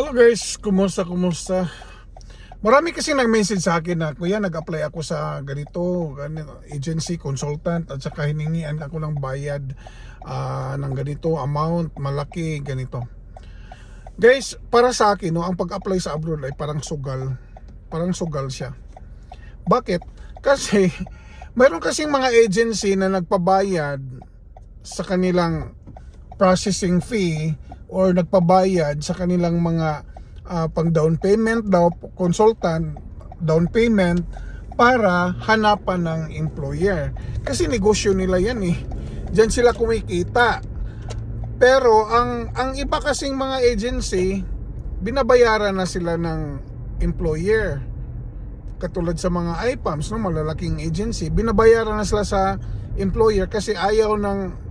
Hello guys, kumusta kumusta? Marami kasi nag-message sa akin na kuya nag-apply ako sa ganito, ganito agency consultant at saka hiningian ako ng bayad ah, ng ganito amount, malaki ganito. Guys, para sa akin no, ang pag-apply sa abroad ay parang sugal. Parang sugal siya. Bakit? Kasi mayroon kasing mga agency na nagpabayad sa kanilang processing fee or nagpabayad sa kanilang mga ah, pang down payment daw consultant down payment para hanapan ng employer. Kasi negosyo nila yan eh. Diyan sila kumikita. Pero ang ang iba kasing mga agency binabayaran na sila ng employer. Katulad sa mga IPAMS no malalaking agency binabayaran na sila sa employer kasi ayaw ng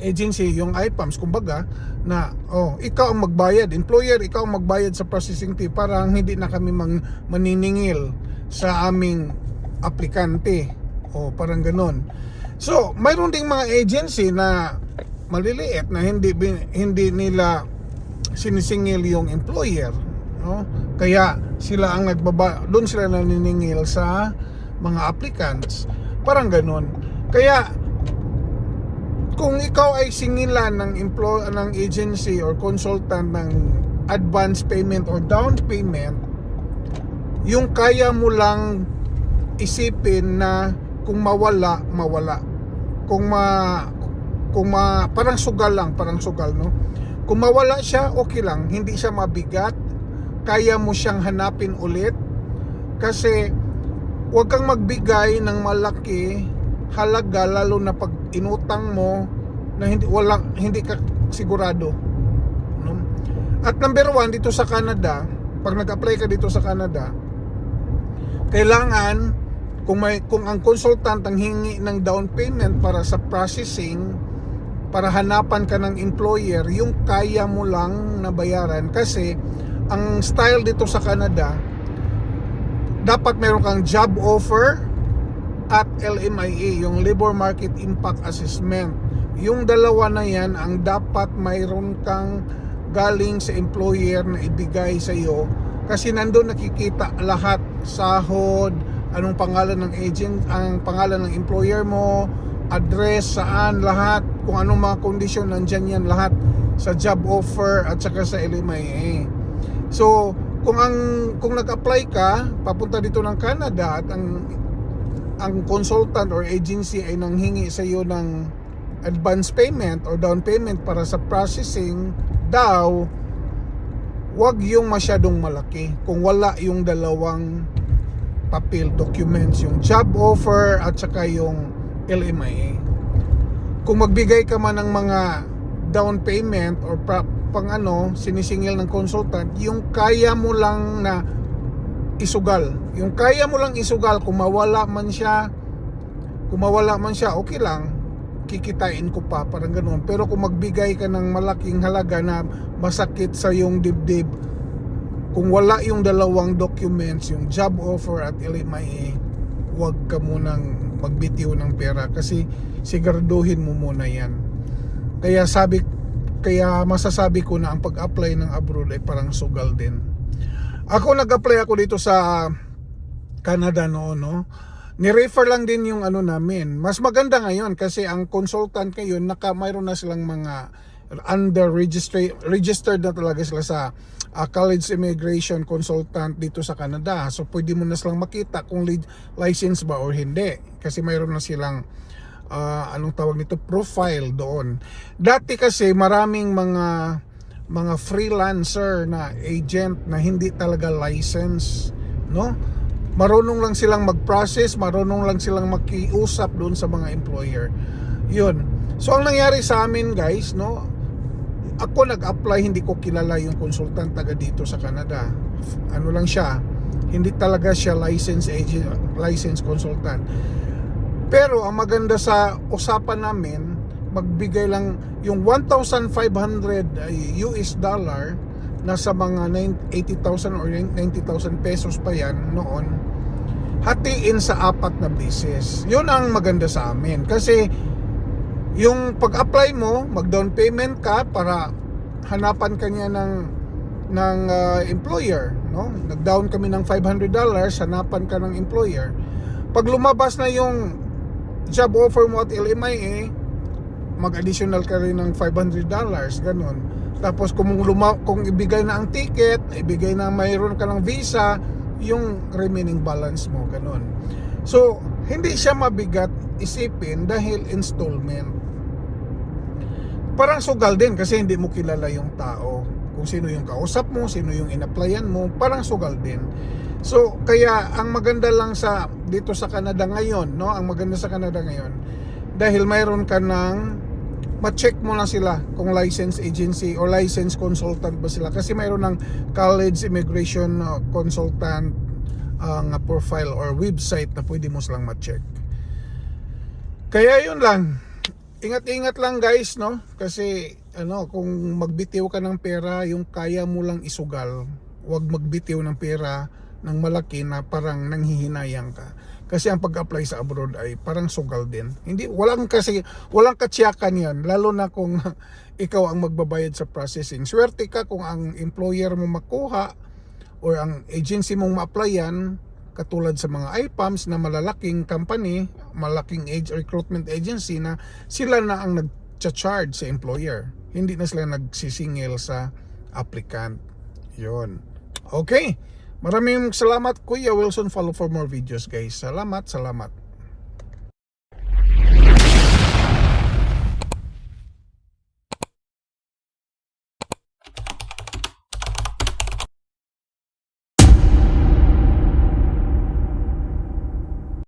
agency yung IPAMS kumbaga na oh ikaw ang magbayad employer ikaw ang magbayad sa processing fee para hindi na kami mang maniningil sa aming aplikante o parang ganon. So mayroon ding mga agency na maliliit na hindi hindi nila sinisingil yung employer no? Kaya sila ang nagbaba doon sila naniningil sa mga applicants parang ganon. Kaya kung ikaw ay singilan ng employ ng agency or consultant ng advance payment or down payment yung kaya mo lang isipin na kung mawala mawala. Kung ma kung ma parang sugal lang parang sugal no? Kung mawala siya okay lang. Hindi siya mabigat. Kaya mo siyang hanapin ulit. Kasi huwag kang magbigay ng malaki halaga lalo na pag inutang mo na hindi wala hindi ka sigurado no? at number one dito sa Canada pag nag-apply ka dito sa Canada kailangan kung may kung ang consultant ang hingi ng down payment para sa processing para hanapan ka ng employer yung kaya mo lang na bayaran kasi ang style dito sa Canada dapat meron kang job offer at LMIA, yung Labor Market Impact Assessment. Yung dalawa na yan ang dapat mayroon kang galing sa employer na ibigay sa iyo kasi nandun nakikita lahat sahod, anong pangalan ng agent, ang pangalan ng employer mo, address, saan, lahat, kung anong mga kondisyon nandyan yan lahat sa job offer at saka sa LMIA. So, kung ang kung nag-apply ka papunta dito ng Canada at ang ang consultant or agency ay nanghingi sa iyo ng advance payment or down payment para sa processing daw wag yung masyadong malaki kung wala yung dalawang papel documents yung job offer at saka yung LMIA kung magbigay ka man ng mga down payment or pra- pang ano sinisingil ng consultant yung kaya mo lang na isugal. Yung kaya mo lang isugal, kung mawala man siya, kung mawala man siya, okay lang. Kikitain ko pa, parang ganoon. Pero kung magbigay ka ng malaking halaga na masakit sa yung dibdib, kung wala yung dalawang documents, yung job offer at LMIA, huwag ka munang magbitiw ng pera kasi siguraduhin mo muna yan. Kaya sabi, kaya masasabi ko na ang pag-apply ng abroad ay parang sugal din. Ako nag-apply ako dito sa Canada noon, no. Ni-refer lang din yung ano namin. Mas maganda ngayon kasi ang consultant ngayon naka mayroon na silang mga under register registered na talaga sila sa uh, college immigration consultant dito sa Canada. So pwede mo na silang makita kung li- license ba or hindi kasi mayroon na silang uh, anong tawag nito profile doon. Dati kasi maraming mga mga freelancer na agent na hindi talaga license, no? Marunong lang silang mag-process, marunong lang silang makiusap doon sa mga employer. 'Yun. So ang nangyari sa amin, guys, no? Ako nag-apply, hindi ko kilala yung consultant taga dito sa Canada. Ano lang siya, hindi talaga siya license agent, license consultant. Pero ang maganda sa usapan namin, magbigay lang yung 1,500 ay US dollar nasa mga 80,000 or 90,000 pesos pa yan noon hatiin sa apat na beses yun ang maganda sa amin kasi yung pag-apply mo mag down payment ka para hanapan ka niya ng ng ah, employer, no? Nag-down kami ng $500, hanapan ka ng employer. Pag lumabas na yung job offer mo at LMIA, mag-additional ka rin ng $500, ganun. Tapos kung luma, kung ibigay na ang ticket, ibigay na mayroon ka ng visa, yung remaining balance mo, ganun. So, hindi siya mabigat isipin dahil installment. Parang sugal din kasi hindi mo kilala yung tao. Kung sino yung kausap mo, sino yung in-applyan mo, parang sugal din. So, kaya ang maganda lang sa dito sa Canada ngayon, no? Ang maganda sa Canada ngayon dahil mayroon ka ng ma-check mo na sila kung license agency or license consultant ba sila kasi mayroon ng college immigration uh, consultant uh, profile or website na pwede mo silang ma-check. Kaya yun lang. Ingat-ingat lang guys, no? Kasi ano, kung magbitiw ka ng pera, yung kaya mo lang isugal. Huwag magbitiw ng pera ng malaki na parang nanghihinayang ka. Kasi ang pag-apply sa abroad ay parang sugal din. Hindi walang kasi walang katsiyakan 'yan, lalo na kung ikaw ang magbabayad sa processing. Swerte ka kung ang employer mo makuha or ang agency mong ma-applyan katulad sa mga IPAMS na malalaking company, malaking age recruitment agency na sila na ang nag-charge sa employer. Hindi na sila nagsisingil sa applicant. Yon. Okay. Maraming salamat Kuya Wilson. Follow for more videos guys. Salamat, salamat.